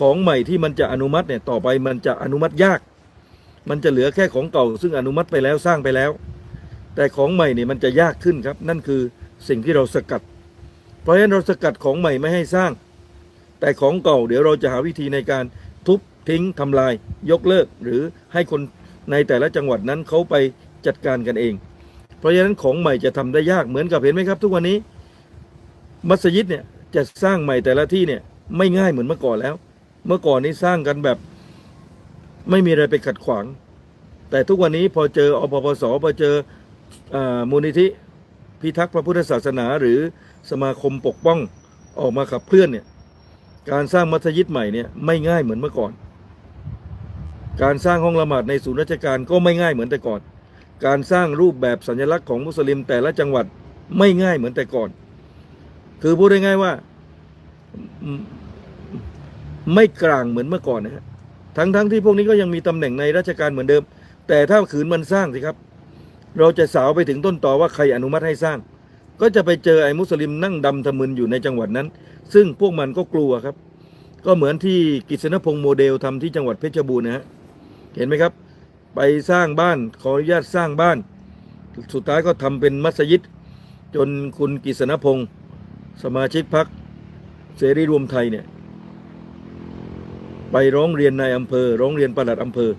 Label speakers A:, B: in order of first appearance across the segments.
A: ของใหม่ที่มันจะอนุมัติเนี่ยต่อไปมันจะอนุมัติยาก มันจะเหลือแค่ของเก่า ซึ่งอนุมัติไปแล้วสร้างไปแล้ว แต่ของใหม่เนี่ยมันจะยากขึ้นครับ นั่นคือสิ่งที่เราสกัด เพราะฉะนั้นเราสกัดของใหม่ไม่ให้สร้าง แต่ของเก่าเดี๋ยวเราจะหาวิธีในการทุบทิ้งทำลาย ยกเลิก หรือให้คนในแต่ละจังหวัดนั้นเขาไปจัดการกันเอง เพราะฉะนั้นของใหม่จะทำได้ยากเหมือนกับเห็นไหมครับ ทุกวันนี้มัสยิดเนี่ยจะสร้างใหม่แต่ละที่เนี่ยไม่ง่ายเหมือนเมื่อก่อนแล้ว เมื่อก่อนนี้สร้างกันแบบ ไม่มีอะไรไปขัดขวาง แต่ทุกวันนี้พอเจออปปสพอเจออมูลนิธิพิทักษ์พระพุทธศาสนา หรือสมาคมปกป้องออกมาขับเคลื่อนเนี่ยการสร้างมัสยิดใหม่เนี่ยไม่ง่ายเหมือนเมื่อก่อน การสร้างห้องละหมาดในศูนย์ราชการก็ไม่ง่ายเหมือนแต่ก่อน การสร้างรูปแบบสัญลักษณ์ของมุสลิมแต่ละจังหวัดไม่ง่ายเหมือนแต่ก่อน คือพูดได้ง่ายว่า ไม่กลางเหมือนเมื่อก่อนนะฮะทั้งๆทที่พวกนี้ก็ยังมีตำแหน่งในราชการเหมือนเดิม แต่ถ้าขืนมันสร้างสิครับ เราจะสาวไปถึงต้นต่อว่าใครอนุมัติให้สร้าง ก็จะไปเจอไอ้มุสลิมนั่งดำทะมึนอยู่ในจังหวัดนั้น ซึ่งพวกมันก็กลัวครับ ก็เหมือนที่กิษณพงศ์โมเดลทำที่จังหวัดเพชรบูรณ์นะฮะเห็นไหมครับ ไปสร้างบ้านขออนุญาตสร้างบ้าน สุดท้ายก็ทำเป็นมัสยิด จนคุณกิษณพงศ์สมาชิกพรรคเสรีรวมไทยเนี่ย ไปร้องเรียนในายอำเภอ ร้องเรียนปลัดอำเภอ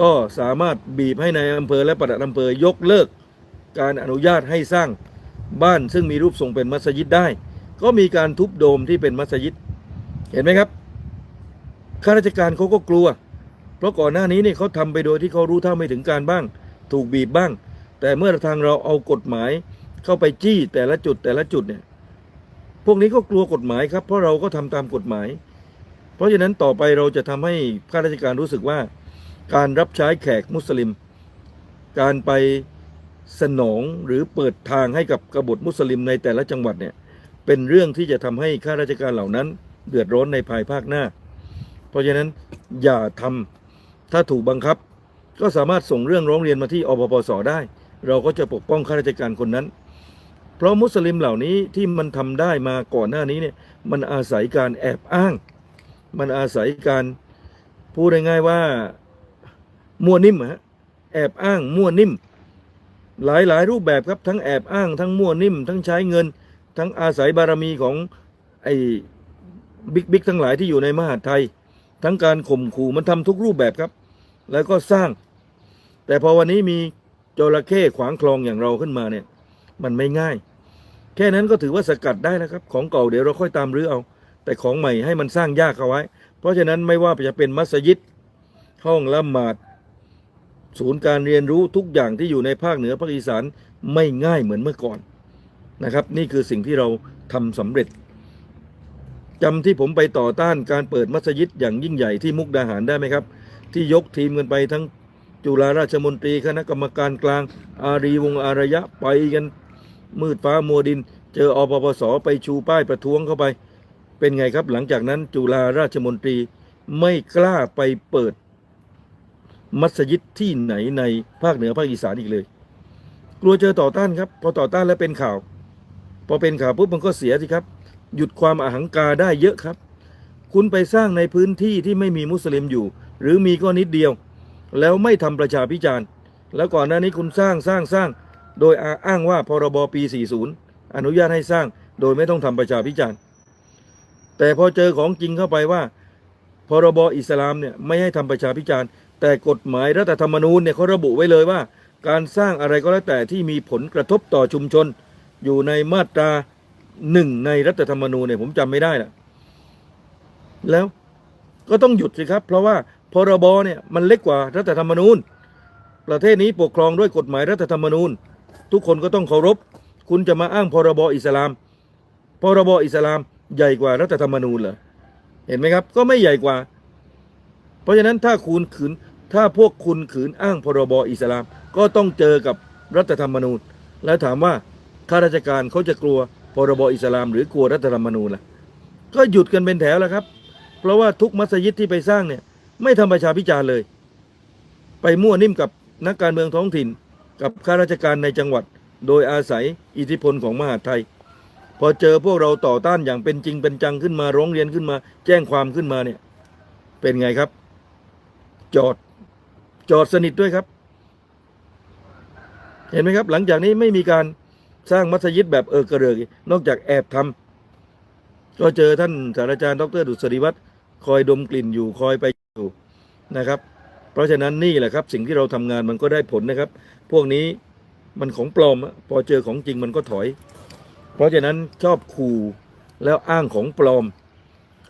A: ก็สามารถบีบให้ในายอำเภอและปลัดอำเภอยกเลิก การอนุญาตให้สร้างบ้านซึ่งมีรูปทรงเป็นมัสยิดได้ ก็มีการทุบโดมที่เป็นมัสยิด เห็นไหมครับข้าราชการเขาก็กลัว เพราะก่อนหน้านี้เนี่ยเขาทำไปโดยที่เขารู้เท่าไม่ถึงการบ้าง ถูกบีบบ้าง แต่เมื่อทางเราเอากฎหมายเข้าไปจี้แต่ละจุดแต่ละจุดเนี่ยพวกนี้ก็กลัวกฎหมายครับ เพราะเราก็ทำตามกฎหมาย เพราะฉะนั้นต่อไปเราจะทำให้ข้าราชการรู้สึกว่า การรับใช้แขกมุสลิม การไปสนองหรือเปิดทางให้กับกบฏมุสลิมในแต่ละจังหวัดเนี่ยเป็นเรื่องที่จะทำให้ข้าราชการเหล่านั้น เดือดร้อนในภายภาคหน้า เพราะฉะนั้นอย่าทำถ้าถูกบังคับ ก็สามารถส่งเรื่องร้องเรียนมาที่อปปสได้ เราก็จะปกป้องข้าราชการคนนั้น เพราะมุสลิมเหล่านี้ที่มันทำได้มาก่อนหน้านี้เนี่ยมันอาศัยการแอบอ้าง มันอาศัยการพูดง่ายๆว่า มั่วนิ่มฮะแอบอ้างมั่วนิ่ม หลายหลายรูปแบบครับทั้งแอบอ้างทั้งมั่วนิ่ม ทั้งใช้เงิน ทั้งอาศัยบารมีของไอ้บิ๊กบิ๊กทั้งหลายที่อยู่ในมหาดไทย ทั้งการข่มขู่มันทำทุกรูปแบบครับ แล้วก็สร้าง แต่พอวันนี้มีจระเข้ขวางคลองอย่างเราขึ้นมาเนี่ย มันไม่ง่าย แค่นั้นก็ถือว่าสกัดได้แล้วครับ ของเก่าเดี๋ยวเราค่อยตามรื้อเอา แต่ของใหม่ให้มันสร้างยากเอาไว้ เพราะฉะนั้นไม่ว่าจะเป็นมัสยิดห้องละหมาด ศูนย์การเรียนรู้ทุกอย่างที่อยู่ในภาคเหนือภาคอีสานไม่ง่ายเหมือนเมื่อก่อนนะครับ นี่คือสิ่งที่เราทำสำเร็จจำที่ผมไปต่อต้านการเปิดมัสยิดอย่างยิ่งใหญ่ที่มุกดาหารได้ไหมครับ ที่ยกทีมกันไปทั้งจุฬาราชมนตรีคณะกรรมการกลาง อารีวงอารยะไปกันมืดฟ้ามัวดิน เจออปปสไปชูป้ายประท้วงเข้าไป เป็นไงครับหลังจากนั้นจุฬาราชมนตรีไม่กล้าไปเปิด มัสยิดที่ไหนในภาคเหนือภาคอีสานอีกเลย กลัวเจอต่อต้านครับ พอต่อต้านแล้วเป็นข่าว พอเป็นข่าวปุ๊บมันก็เสียสิครับ หยุดความอาหังการได้เยอะครับ คุณไปสร้างในพื้นที่ที่ไม่มีมุสลิมอยู่ หรือมีก็นิดเดียว แล้วไม่ทำประชาพิจารณ์ แล้วก่อนหน้านี้คุณสร้างสร้างสร้าง โดยอ้างว่าพรบปี 40 อนุญาตให้สร้าง โดยไม่ต้องทำประชาพิจารณ์ แต่พอเจอของจริงเข้าไปว่าพรบอิสลามเนี่ยไม่ให้ทำประชาพิจารณ์ แต่กฎหมายรัฐธรรมนูญเนี่ยเขาระบุไว้เลยว่า การสร้างอะไรก็แล้วแต่ที่มีผลกระทบต่อชุมชน อยู่ในมาตราหนึ่งในรัฐธรรมนูญเนี่ยผมจำไม่ได้ละแล้วก็ต้องหยุดสิครับ เพราะว่าพรบเนี่ยมันเล็กกว่ารัฐธรรมนูญ ประเทศนี้ปกครองด้วยกฎหมายรัฐธรรมนูญ ทุกคนก็ต้องเคารพ คุณจะมาอ้างพรบอิสลาม พรบอิสลาม ใหญ่กว่ารัฐธรรมนูญเหรอเห็นไหมครับ ก็ไม่ใหญ่กว่า เพราะฉะนั้นถ้าคุณขืนถ้าพวกคุณขืนอ้างพรบอิสลาม ก็ต้องเจอกับรัฐธรรมนูญ แล้วถามว่าข้าราชการเขาจะกลัวพรบอิสลาม หรือกลัวรัฐธรรมนูญล่ะ ก็หยุดกันเป็นแถวแล้วครับ เพราะว่าทุกมัสยิดที่ไปสร้างเนี่ย ไม่ทำประชาพิจารณ์เลย ไปมั่วนิ่มกับนักการเมืองท้องถิ่น กับข้าราชการในจังหวัด โดยอาศัยอิทธิพลของมหาดไทย พอเจอพวกเราต่อต้านอย่างเป็นจริงเป็นจังขึ้นมาร้องเรียนขึ้นมา แจ้งความขึ้นมาเนี่ย เป็นไงครับ จอดจอดสนิทด้วยครับ เห็นไหมครับ หลังจากนี้ไม่มีการสร้างมัสยิดแบบเออกระเริกอีกนอกจากแอบทำก็เจอท่านศาสตราจารย์ดรดุษฎีวัฒน์คอยดมกลิ่นอยู่คอยไปอยู่นะครับ เพราะฉะนั้นนี่แหละครับ สิ่งที่เราทำงานมันก็ได้ผลนะครับ พวกนี้มันของปลอมพอเจอของจริงมันก็ถอย ราะฉะนั้นชอบขู่แล้วอ้างของปลอม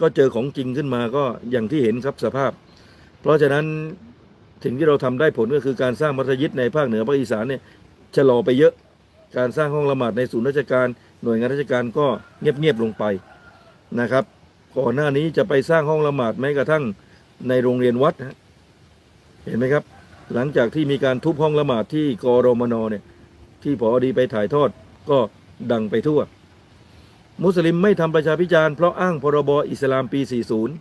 A: ก็เจอของจริงขึ้นมาก็อย่างที่เห็นครับสภาพ เพราะฉะนั้นสิ่งที่เราทำได้ผลก็คือการสร้างมัสยิดในภาคเหนือภาคอีสานเนี่ยชะลอไปเยอะ การสร้างห้องละหมาดในศูนย์ราชการ หน่วยงานราชการก็เงียบๆลงไปนะครับ ก่อนหน้านี้จะไปสร้างห้องละหมาดแม้กระทั่งในโรงเรียนวัดฮะเห็นไหมครับ หลังจากที่มีการทุบห้องละหมาดที่กรมนเนี่ยที่พอดีไปถ่ายทอดก็ ดังไปทั่ว มุสลิมไม่ทำประชาพิจารณ์เพราะอ้างพรบอิสลามปี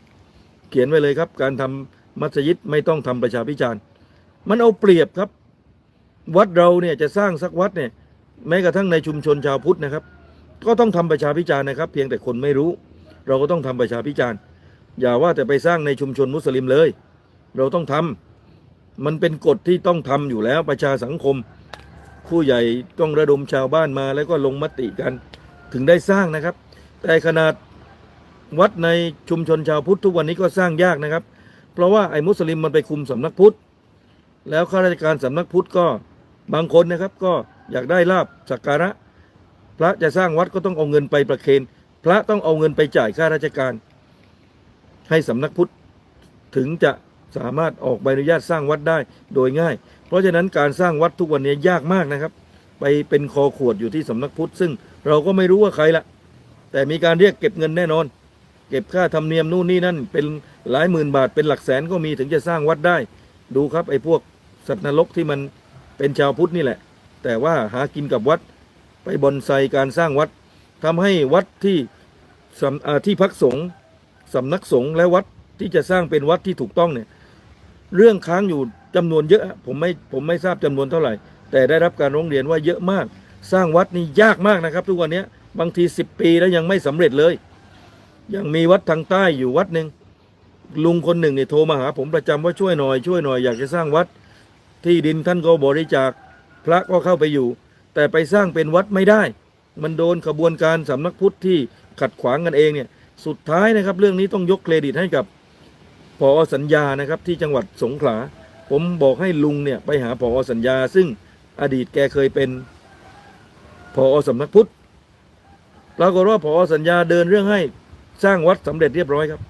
A: 40 เขียนไว้เลยครับ การทำมัสยิดไม่ต้องทำประชาพิจารณ์ มันเอาเปรียบครับ วัดเราเนี่ยจะสร้างสักวัดเนี่ยแม้กระทั่งในชุมชนชาวพุทธนะครับ ก็ต้องทำประชาพิจารณ์นะครับ เพียงแต่คนไม่รู้ เราก็ต้องทำประชาพิจารณ์ อย่าว่าแต่ไปสร้างในชุมชนมุสลิมเลย เราต้องทำมันเป็นกฎที่ต้องทำอยู่แล้วประชาสังคม ผู้ใหญ่ต้องระดมชาวบ้านมาแล้วก็ลงมติกันถึงได้สร้างนะครับ แต่ขนาดวัดในชุมชนชาวพุทธทุกวันนี้ก็สร้างยากนะครับ เพราะว่าไอ้มุสลิมมันไปคุมสำนักพุทธแล้วข้าราชการสำนักพุทธก็บางคนนะครับก็อยากได้ลาบสักการะ พระจะสร้างวัดก็ต้องเอาเงินไปประเคนพระต้องเอาเงินไปจ่ายค่าราชการ ให้สำนักพุทธถึงจะสามารถออกใบอนุญาตสร้างวัดได้โดยง่าย เพราะฉะนั้นการสร้างวัดทุกวันนี้ยากมากนะครับ ไปเป็นคอขวดอยู่ที่สำนักพุทธ ซึ่งเราก็ไม่รู้ว่าใครละแต่มีการเรียกเก็บเงินแน่นอน เก็บค่าธรรมเนียมนู่นนี่นั่น เป็นหลายหมื่นบาทเป็นหลักแสนก็มีถึงจะสร้างวัดได้ ดูครับไอ้พวกสัตว์นรกที่มันเป็นชาวพุทธนี่แหละ แต่ว่าหากินกับวัดไปบอนไซการสร้างวัดทำให้วัดที่ที่พักสงฆ์สำนักสงฆ์และวัดที่จะสร้างเป็นวัดที่ถูกต้องเนี่ย เรื่องค้างอยู่จำนวนเยอะ ผมไม่ผมไม่ทราบจำนวนเท่าไหร่ แต่ได้รับการร้องเรียนว่าเยอะมาก สร้างวัดนี่ยากมากนะครับ ทุกวันนี้บางที 10 ปีแล้วยังไม่สำเร็จเลย ยังมีวัดทางใต้อยู่วัดหนึ่งลุงคนหนึ่งเนี่ยโทรมาหา ผมประจำว่าช่วยหน่อยช่วยหน่อยอยากจะสร้างวัด ที่ดินท่านก็บริจาคพระก็เข้าไปอยู่ แต่ไปสร้างเป็นวัดไม่ได้ มันโดนขบวนการสำนักพุทธที่ขัดขวางกันเองเนี่ยสุดท้ายนะครับ เรื่องนี้ต้องยกเครดิตให้กับ พอสัญญานะครับที่จังหวัดสงขลา ผมบอกให้ลุงเนี่ยไปหาพอสัญญา ซึ่งอดีตแกเคยเป็นพอสำนักพุทธปรากฏว่าพอสัญญาเดินเรื่องให้สร้างวัดสำเร็จเรียบร้อยครับ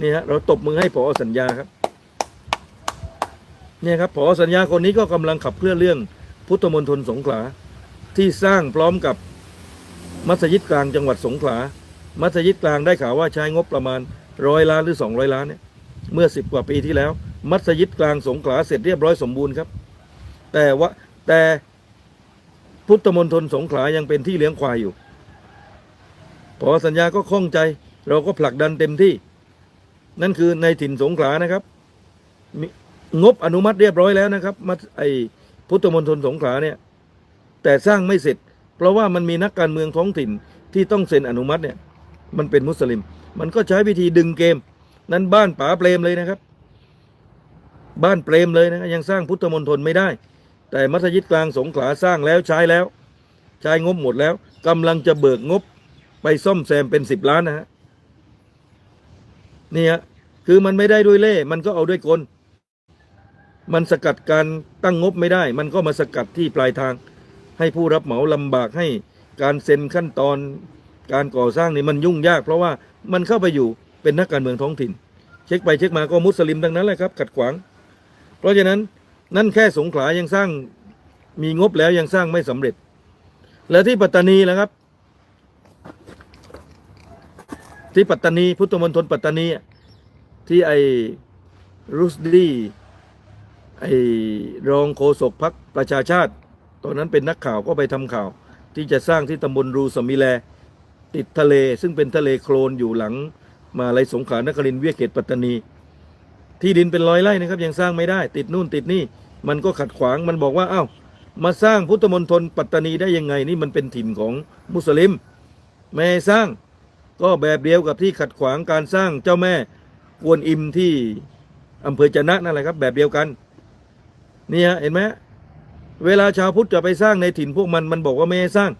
A: นี่ฮะเราตบมือให้พอสัญญาครับเนี่ยครับพอสัญญาคนนี้ก็กำลังขับเคลื่อนเรื่องพุทธมณฑลสงขลาที่สร้างพร้อมกับมัสยิดกลางจังหวัดสงขลา มัสยิดกลางได้ข่าวว่าใช้งบประมาณร้อยล้านหรือสองร้อยล้านเนี่ย เมื่อสิบกว่าปีที่แล้ว มัสยิดกลางสงขลาเสร็จเรียบร้อยสมบูรณ์ครับ แต่ว่าแต่พุทธมณฑลสงขลายังเป็นที่เลี้ยงควายอยู่ พอสัญญาก็ข้องใจ เราก็ผลักดันเต็มที่ นั่นคือในถิ่นสงขลานะครับ งบอนุมัติเรียบร้อยแล้วนะครับมัสไอพุทธมณฑลสงขลาเนี่ย แต่สร้างไม่เสร็จ เพราะว่ามันมีนักการเมืองท้องถิ่นที่ต้องเซ็นอนุมัติเนี่ย มันเป็นมุสลิม มันก็ใช้วิธีดึงเกม นั้นบ้านป๋าเปรมเลยนะครับ บ้านเปรมเลยนะยังสร้างพุทธมณฑลไม่ได้ แต่มัสยิดกลางสงขลาสร้างแล้วใช้แล้ว ใช้งบหมดแล้วกำลังจะเบิกงบไปซ่อมแซมเป็นสิบล้านนะฮะนี่ฮะคือมันไม่ได้ด้วยเล่ มันก็เอาด้วยกลมันสกัดการตั้งงบไม่ได้ มันก็มาสกัดที่ปลายทาง ให้ผู้รับเหมาลำบากให้การเซ็นขั้นตอนการก่อสร้างนี่มันยุ่งยาก เพราะว่ามันเข้าไปอยู่ เป็นนักการเมืองท้องถิ่น เช็คไปเช็คมาก็มุสลิมทั้งนั้นแหละครับ ขัดขวาง เพราะฉะนั้นนั่นแค่สงขลายังสร้างมีงบแล้วยังสร้างไม่สำเร็จ แล้วที่ปัตตานีล่ะครับ ที่ปัตตานีพุทธมณฑลปัตตานีที่ไอรุสดีไอรองโฆษกพักประชาชาติ ตอนนั้นเป็นนักข่าวก็ไปทำข่าว ที่จะสร้างที่ตำบลรูสมิแล ติดทะเล ซึ่งเป็นทะเลโคลนอยู่หลัง มาลัยสงขลานครินทร์เวียเขตปัตตานี ที่ดินเป็นร้อยไร่นะครับ ยังสร้างไม่ได้ ติดนู่นติดนี่ มันก็ขัดขวางมันบอกว่าเอ้า มาสร้างพุทธมณฑลปัตตานีได้ยังไงนี่มันเป็นถิ่นของมุสลิมไม่สร้างก็แบบเดียวกับที่ขัดขวางการสร้างเจ้าแม่กวนอิมที่อำเภอจะนะนั่นแหละครับ แบบเดียวกันนี่ฮะเห็นไหมเวลาชาวพุทธจะไปสร้างในถิ่นพวกมันมันบอกว่าไม่ให้สร้าง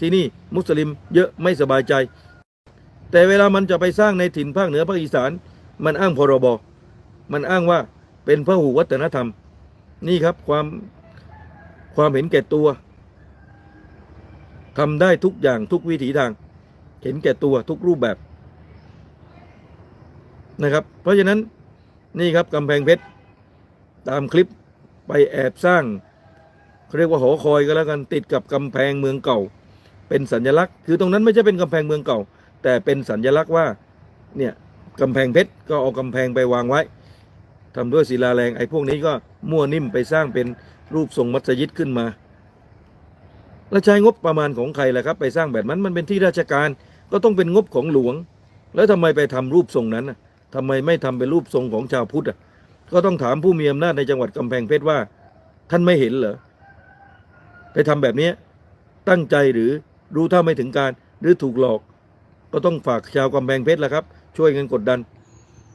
A: ที่นี่มุสลิมเยอะไม่สบายใจ แต่เวลามันจะไปสร้างในถิ่นภาคเหนือภาคอีสาน มันอ้างพรบ มันอ้างว่าเป็นพหุวัฒนธรรม นี่ครับความความเห็นแก่ตัวทำได้ทุกอย่างทุกวิถีทาง เห็นแก่ตัวทุกรูปแบบนะครับ เพราะฉะนั้นนี่ครับกำแพงเพชรตามคลิปไปแอบสร้างเขาเรียกว่าหอคอยก็แล้วกันติดกับกำแพงเมืองเก่า เป็นสัญลักษณ์ คือตรงนั้นไม่ใช่เป็นกำแพงเมืองเก่า แต่เป็นสัญลักษณ์ว่าเนี่ยกำแพงเพชรก็เอากำแพงไปวางไว้ทำด้วยศิลาแรงไอ้พวกนี้ก็มั่วนิ่มไปสร้างเป็นรูปทรงมัสยิดขึ้นมาแล้วใช้งบประมาณของใครล่ะครับ ไปสร้างแบบนั้นมันเป็นที่ราชการก็ต้องเป็นงบของหลวง แล้วทำไมไปทำรูปทรงนั้นน่ะทำไมไม่ทำเป็นรูปทรงของชาวพุทธก็ต้องถามผู้มีอำนาจในจังหวัดกำแพงเพชรว่า ท่านไม่เห็นเหรอไปทำแบบนี้ตั้งใจหรือรู้เท่าไม่ถึงการหรือถูกหลอก ก็ต้องฝากชาวกำแพงเพชรละครับ ช่วยกันกดดัน